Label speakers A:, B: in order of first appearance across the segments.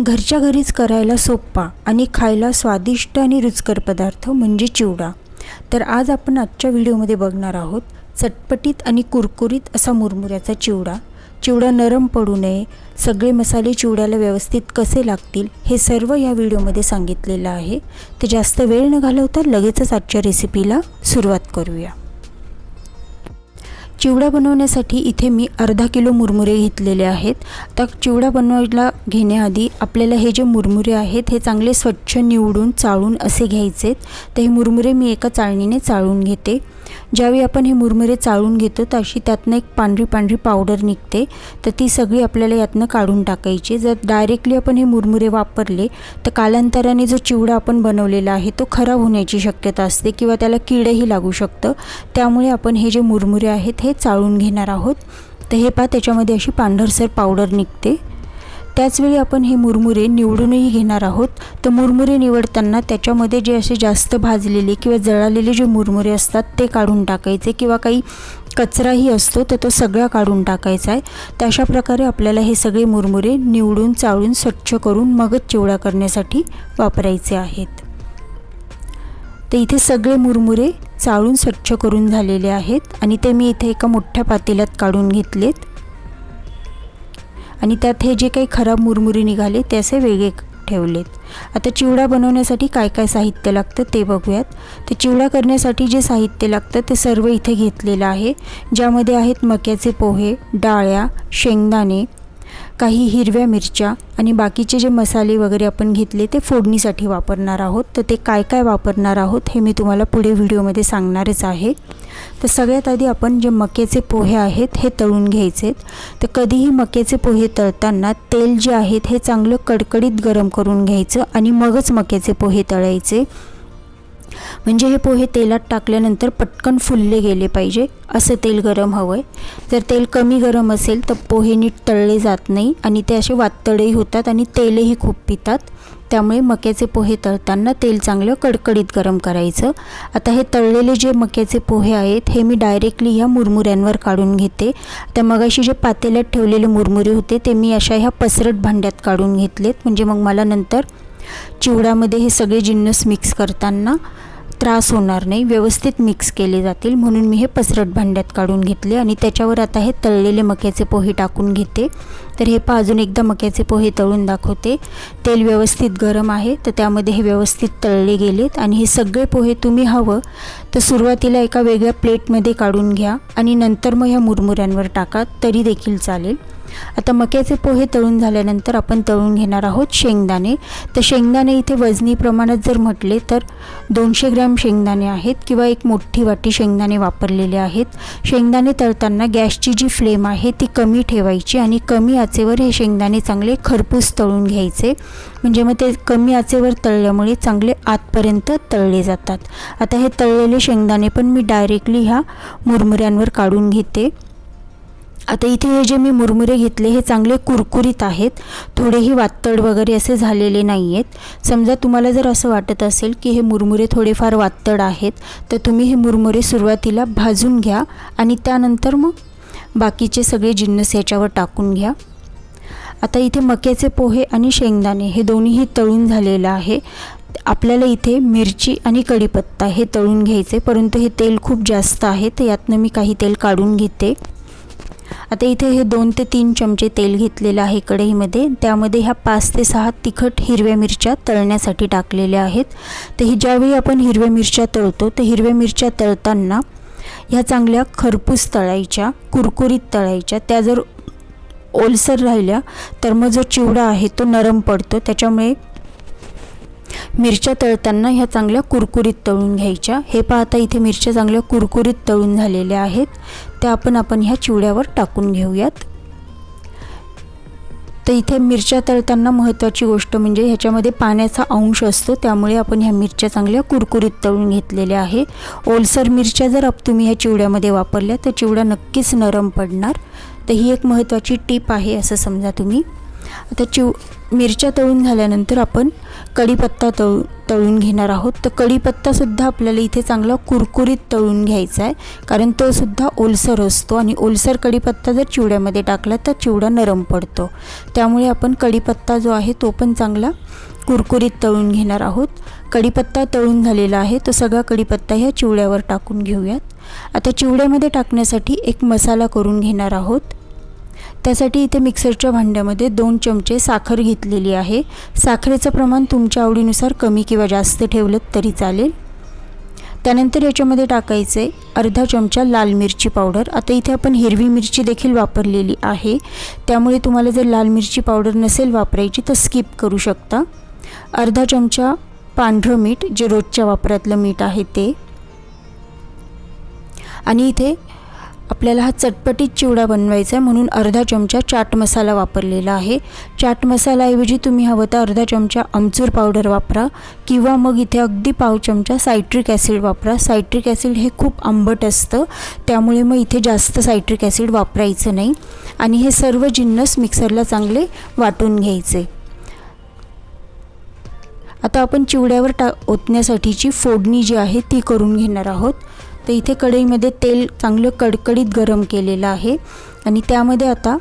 A: घरच्या घरीच करायला सोपा आणि खायला स्वादिष्ट आणि रुचकर पदार्थ म्हणजे चिवडा. तर आज आपण आजच्या व्हिडिओमध्ये बघणार आहोत चटपटीत आणि कुरकुरीत असा मुरमुऱ्याचा चिवडा. चिवडा नरम पडू नये. सगळे मसाले चिवड्याला व्यवस्थित कसे लागतील हे सर्व या व्हिडिओमध्ये सांगितलेलं आहे. तर जास्त वेळ न घालवता लगेचच आजच्या रेसिपीला सुरुवात करूया. चिवडा बनवण्यासाठी इथे मी अर्धा किलो मुरमुरे घेतलेले आहेत. तर चिवडा बनवायला घेण्याआधी आपल्याला हे जे मुरमुरे आहेत हे चांगले स्वच्छ निवडून चाळून असे घ्यायचेत. तर हे मुरमुरे मी एका चाळणीने चाळून घेते. ज्यावेळी आपण हे मुरमुरे चाळून घेतो तर अशी त्यातनं एक पांढरी पांढरी पावडर निघते. तर ती सगळी आपल्याला यातनं काढून टाकायची. जर डायरेक्टली आपण हे मुरमुरे वापरले तर कालांतराने जो चिवडा आपण बनवलेला आहे तो खराब होण्याची शक्यता असते किंवा त्याला किडही लागू शकतं. त्यामुळे आपण हे जे मुरमुरे आहेत हे चाळून घेणार आहोत. तर हे पहा त्याच्यामध्ये अशी पांढरसर पावडर निघते. त्याचवेळी आपण हे मुरमुरे निवडूनही घेणार आहोत. तर मुरमुरे निवडताना त्याच्यामध्ये जे असे जास्त भाजलेले किंवा जळालेले जे मुरमुरे असतात ते काढून टाकायचे किंवा काही कचराही असतो तर तो सगळा काढून टाकायचा आहे. तर अशा प्रकारे आपल्याला हे सगळे मुरमुरे निवडून चाळून स्वच्छ करून मगच चिवडा करण्यासाठी वापरायचे आहेत. तर इथे सगळे मुरमुरे चाळून स्वच्छ करून झालेले आहेत आणि ते मी इथे एका मोठ्या पातेल्यात काढून घेतलेत. आणि त्यात हे जे काही खराब मुरमुरे निघाले ते असे वेगळे ठेवलेत. आता चिवडा बनवण्यासाठी काय काय साहित्य लागतं ते बघूयात. ते चिवडा करण्यासाठी जे साहित्य लागतं ते सर्व इथे घेतलेलं आहे. ज्यामध्ये आहेत मक्याचे पोहे डाळ्या शेंगदाणे काही हिरव्या मिरच्या आणि बाकीचे जे मसाले वगैरे आपण घेतले ते फोडणीसाठी वापरणार आहोत. तर ते काय काय वापरणार आहोत हे मी तुम्हाला पुढे व्हिडिओमध्ये सांगणारच आहे. तर सगळ्यात आधी आपण जे मक्याचे पोहे आहेत हे तळून घ्यायचे तर कधीही मक्याचे पोहे तळताना तेल जे आहेत हे चांगलं कडकडीत गरम करून घ्यायचं आणि मगच मक्याचे पोहे तळायचे. म्हणजे हे पोहे तेलात टाकल्यानंतर पटकन फुलले गेले पाहिजे. असं तेल गरम हवं आहे जर तेल कमी गरम असेल तर पोहे नीट तळले जात नाही आणि ते असे वातळही होतात आणि तेलही खूप पितात. त्यामुळे मक्याचे पोहे तळताना तेल चांगलं कडकडीत गरम करायचं. आता हे तळलेले जे मक्याचे पोहे आहेत हे मी डायरेक्टली ह्या मुरमुऱ्यांवर काढून घेते. त्या मगाशी जे पातेल्यात ठेवलेले मुरमुरे होते ते मी अशा ह्या पसरट भांड्यात काढून घेतलेत. म्हणजे मग मला नंतर चिवड्यामध्ये हे सगळे जिन्नस मिक्स करताना त्रास होणार नाही. व्यवस्थित मिक्स केले जातील. म्हणून मी हे पसरट भांड्यात काढून घेतले आणि त्याच्यावर आता हे तळलेले मक्याचे पोहे टाकून घेते. तर हे पहा अजून एकदा मक्याचे पोहे तळून दाखवते. तेल व्यवस्थित गरम आहे तर त्यामध्ये हे व्यवस्थित तळले गेलेत आणि हे सगळे पोहे तुम्ही हवं तर सुरुवातीला एका वेगळ्या प्लेटमध्ये काढून घ्या आणि नंतर मग ह्या मुरमुऱ्यांवर टाका तरी देखील चालेल. आता मक्याचे पोहे तळून झाल्यानंतर आपण तळून घेणार आहोत शेंगदाणे. तर शेंगदाणे इथे वजनी प्रमाणात जर म्हटले तर दोनशे ग्रॅम शेंगदाणे आहेत किंवा एक मोठी वाटी शेंगदाणे वापरलेले आहेत. शेंगदाणे तळताना गॅसची जी फ्लेम आहे ती कमी ठेवायची आणि कमी आचेवर हे शेंगदाणे चांगले खरपूस तळून घ्यायचे. म्हणजे मग ते कमी आचेवर तळल्यामुळे चांगले आतपर्यंत तळले जातात. आता हे तळलेले शेंगदाणे पण मी डायरेक्टली ह्या मुरमुऱ्यांवर काढून घेते. आता इथे हे जे मी मुरमुरे घेतले हे चांगले कुरकुरीत आहेत. थोडेही वातड वगैरे असे झालेले नाही आहेत समजा तुम्हाला जर असं वाटत असेल की हे मुरमुरे थोडेफार वातड आहेत तर तुम्ही हे मुरमुरे सुरुवातीला भाजून घ्या आणि त्यानंतर मग बाकीचे सगळे जिन्नस याच्यावर टाकून घ्या. आता इथे मक्याचे पोहे आणि शेंगदाणे हे दोन्हीही तळून झालेलं आहे. आपल्याला इथे मिरची आणि कढीपत्ता हे तळून घ्यायचे परंतु हे तेल खूप जास्त आहे तर यातनं मी काही तेल काढून घेते. आता इथे हे दोन ते तीन चमचे तेल घेतलेलं आहे कढईमध्ये. त्यामध्ये ह्या पाच ते सहा तिखट हिरव्या मिरच्या तळण्यासाठी टाकलेल्या आहेत. तर ही ज्यावेळी आपण हिरव्या मिरच्या तळतो तर हिरव्या मिरच्या तळताना ह्या चांगल्या खरपूस तळायच्या कुरकुरीत तळायच्या. त्या जर ओलसर राहिल्या तर मग जो चिवडा आहे तो नरम पडतो. त्याच्यामुळे मिरच्या तळताना ह्या चांगल्या कुरकुरीत तळून घ्यायच्या. हे पाहता इथे मिरच्या चांगल्या कुरकुरीत तळून झालेल्या आहेत. त्या आपण आपण ह्या चिवड्यावर टाकून घेऊयात. तर इथे मिरच्या तळताना महत्त्वाची गोष्ट म्हणजे ह्याच्यामध्ये पाण्याचा अंश असतो. त्यामुळे आपण ह्या मिरच्या चांगल्या कुरकुरीत तळून घेतलेल्या आहे. ओलसर मिरच्या जर आप तुम्ही ह्या चिवड्यामध्ये वापरल्या तर चिवडा नक्कीच नरम पडणार. तर ही एक महत्त्वाची टीप आहे असं समजा तुम्ही. आता चिव मिरच्या तळून झाल्यानंतर आपण कढीपत्ता तळू तळून घेणार आहोत. तर कढीपत्तासुद्धा आपल्याला इथे चांगला कुरकुरीत तळून घ्यायचा आहे. कारण तो सुद्धा ओलसर असतो आणि ओलसर कढीपत्ता जर चिवड्यामध्ये टाकला तर चिवडा नरम पडतो. त्यामुळे आपण कढीपत्ता जो आहे तो पण चांगला कुरकुरीत तळून घेणार आहोत. कढीपत्ता तळून झालेला आहे. तो सगळा कढीपत्ता ह्या चिवड्यावर टाकून घेऊयात. आता चिवड्यामध्ये टाकण्यासाठी एक मसाला करून घेणार आहोत. त्यासाठी इथे मिक्सरच्या भांड्यामध्ये दोन चमचे साखर घेतलेली आहे. साखरेचं प्रमाण तुमच्या आवडीनुसार कमी किंवा जास्त ठेवलं तरी चालेल. त्यानंतर याच्यामध्ये टाकायचे अर्धा चमचा लाल मिरची पावडर. आता इथे आपण हिरवी मिरची देखील वापरलेली आहे. त्यामुळे तुम्हाला जर लाल मिरची पावडर नसेल वापरायची तर स्किप करू शकता. अर्धा चमचा पांढरं मीठ जे रोजच्या वापरातलं मीठ आहे ते. आणि इथे आपल्याला हा चटपटीत चिवडा बनवायचा आहे म्हणून अर्धा चमचा चाट मसाला वापरलेला आहे. चाट मसालाऐवजी तुम्ही हवं तर अर्धा चमचा आमचूर पावडर वापरा किंवा मग इथे अगदी पाव चमचा सायट्रिक ॲसिड वापरा. सायट्रिक ॲसिड हे खूप आंबट असतं त्यामुळे मग इथे जास्त सायट्रिक ॲसिड वापरायचं नाही. आणि हे सर्व जिन्नस मिक्सरला चांगले वाटून घ्यायचे. आता आपण चिवड्यावर टा ओतण्यासाठीची फोडणी जी आहे ती करून घेणार आहोत. तर इथे कढईमध्ये तेल चांगलं कडकडीत गरम केलेलं आहे. आणि त्यामध्ये आता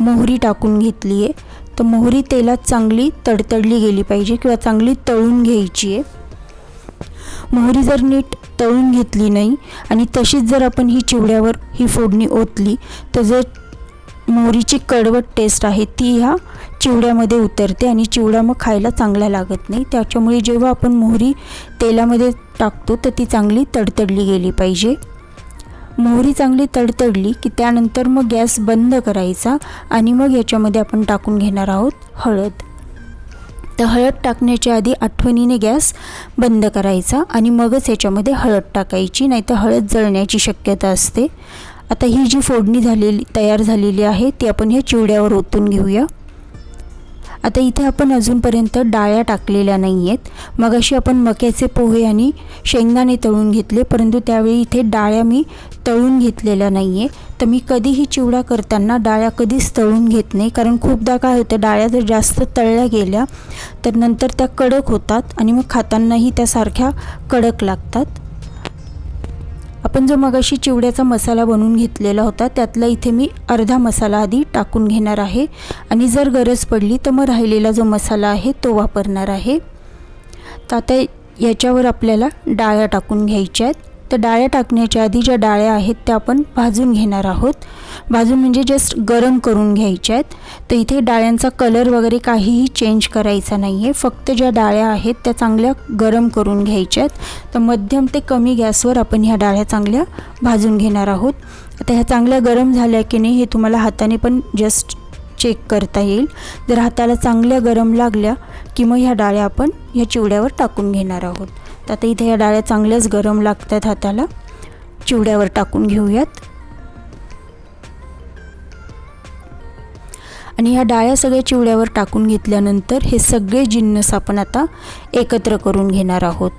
A: मोहरी टाकून घेतली आहे. तर मोहरी तेलात चांगली तडतडली गेली पाहिजे किंवा चांगली तळून घ्यायची आहे. मोहरी जर नीट तळून घेतली नाही आणि तशीच जर आपण ही चिवड्यावर ही फोडणी ओतली तर जर मोहरीची कडवट टेस्ट आहे ती ह्या चिवड्यामध्ये उतरते आणि चिवडा मग खायला चांगला लागत नाही. त्याच्यामुळे जेव्हा आपण मोहरी तेलामध्ये टाकतो तर ती चांगली तडतडली गेली पाहिजे. मोहरी चांगली तडतडली की त्यानंतर मग गॅस बंद करायचा आणि मग याच्यामध्ये आपण टाकून घेणार आहोत हळद. तर हळद टाकण्याच्या आधी आठवणीने गॅस बंद करायचा आणि मगच याच्यामध्ये हळद टाकायची नाही तर हळद जळण्याची शक्यता असते. आता ही जी फोडणी झालेली तयार झालेली आहे ती आपण ह्या चिवड्यावर ओतून घेऊया. आता इथे आपण अजूनपर्यंत डाळ्या टाकलेल्या नाही आहेत मग अशी आपण मक्याचे पोहे आणि शेंगदाणे तळून घेतले परंतु त्यावेळी इथे डाळ्या मी तळून घेतलेल्या नाही आहे तर मी कधीही चिवडा करताना डाळ्या कधीच तळून घेत नाही कारण खूपदा काय होतं डाळ्या जर जास्त तळल्या गेल्या तर नंतर त्या कडक होतात आणि मग खातानाही त्यासारख्या कडक लागतात. आपण जो मगाशी चिवड्याचा मसाला बनवून घेतलेला होता त्यातला इथे मी अर्धा मसाला आधी टाकून घेणार आहे. आणि जर गरज पडली तर मग राहिलेला जो मसाला आहे तो वापरणार आहे. तर आता याच्यावर आपल्याला डाळ्या टाकून घ्यायच्या आहेत. तर डाळ्या टाकण्याच्या आधी ज्या डाळ्या आहेत त्या आपण भाजून घेणार आहोत. भाजून म्हणजे जस्ट गरम करून घ्यायच्या आहेत. तर इथे डाळ्यांचा कलर वगैरे काहीही चेंज करायचा नाही आहे फक्त ज्या डाळ्या आहेत त्या चांगल्या गरम करून घ्यायच्या आहेत. तर मध्यम ते कमी गॅसवर आपण ह्या डाळ्या चांगल्या भाजून घेणार आहोत. आता ह्या चांगल्या गरम झाल्या की नाही हे तुम्हाला हाताने पण जस्ट चेक करता येईल. जर हाताला चांगल्या गरम लागल्या की मग ह्या डाळ्या आपण ह्या चिवड्यावर टाकून घेणार आहोत. तर आता इथे या डाळ्या चांगल्याच गरम लागतात हाताला. चिवड्यावर टाकून घेऊयात. आणि ह्या डाळ्या सगळ्या चिवड्यावर टाकून घेतल्यानंतर हे सगळे जिन्नस आपण आता एकत्र करून घेणार आहोत.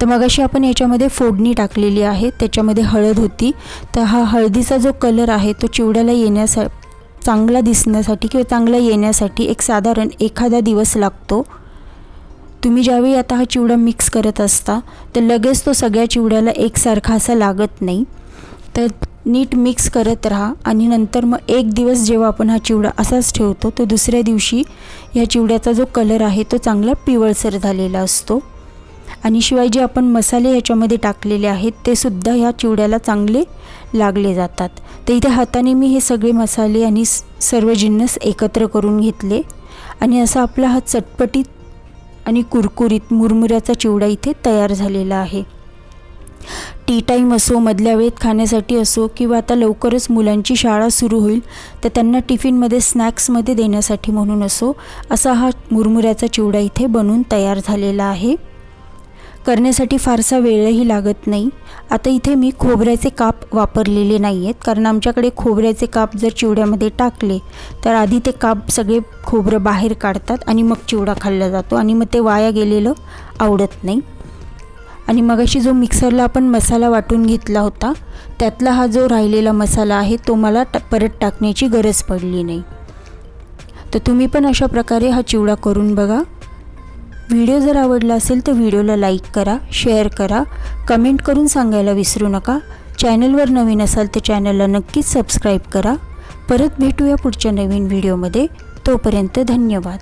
A: तर मगाशी आपण याच्यामध्ये फोडणी टाकलेली आहे त्याच्यामध्ये हळद होती. तर हा हळदीचा जो कलर आहे तो चिवड्याला येण्यासा चांगला दिसण्यासाठी किंवा चांगला येण्यासाठी एक साधारण एखादा दिवस लागतो. तुम्ही ज्यावेळी आता हा चिवडा मिक्स करत असता तर लगेच तो सगळ्या चिवड्याला एकसारखा असा लागत नाही. तर नीट मिक्स करत राहा आणि नंतर मग एक दिवस जेव्हा आपण हा चिवडा असाच ठेवतो तो दुसऱ्या दिवशी ह्या चिवड्याचा जो कलर आहे तो चांगला पिवळसर झालेला असतो. आणि शिवाय जे आपण मसाले ह्याच्यामध्ये टाकलेले आहेत ते सुद्धा ह्या चिवड्याला चांगले लागले जातात. तर इथे हाताने मी हे सगळे मसाले आणि सर्व जिन्नस एकत्र करून घेतले. आणि असा आपला हा चटपटीत आणि कुरकुरीत मुरमुऱ्याचा चिवडा इथे तयार झालेला आहे. टी टाईम असो मधल्या वेळेत खाण्यासाठी असो किंवा आता लवकरच मुलांची शाळा सुरू होईल तर त्यांना टिफिनमध्ये स्नॅक्समध्ये देण्यासाठी म्हणून असो असा हा मुरमुऱ्याचा चिवडा इथे बनून तयार झालेला आहे. करण्यासाठी फारसा वेळही लागत नाही. आता इथे मी खोबऱ्याचे काप वापरलेले नाही आहेत कारण आमच्याकडे खोबऱ्याचे काप जर चिवड्यामध्ये टाकले तर आधी ते काप सगळे खोबरं बाहेर काढतात आणि मग चिवडा खाल्ला जातो आणि मग ते वाया गेलेलं आवडत नाही. आणि मगाशी जो मिक्सरला आपण मसाला वाटून घेतला होता त्यातला हा जो राहिलेला मसाला आहे तो मला ट परत टाकण्याची गरज पडली नाही. तर तुम्ही पण अशा प्रकारे हा चिवडा करून बघा. व्हिडिओ जर आवडला असेल तर व्हिडिओला लाईक करा शेअर करा कमेंट करून सांगायला विसरू नका. चॅनलवर नवीन असाल तर चॅनलला नक्कीच सबस्क्राईब करा. परत भेटूया पुढच्या नवीन व्हिडिओमध्ये. तोपर्यंत धन्यवाद.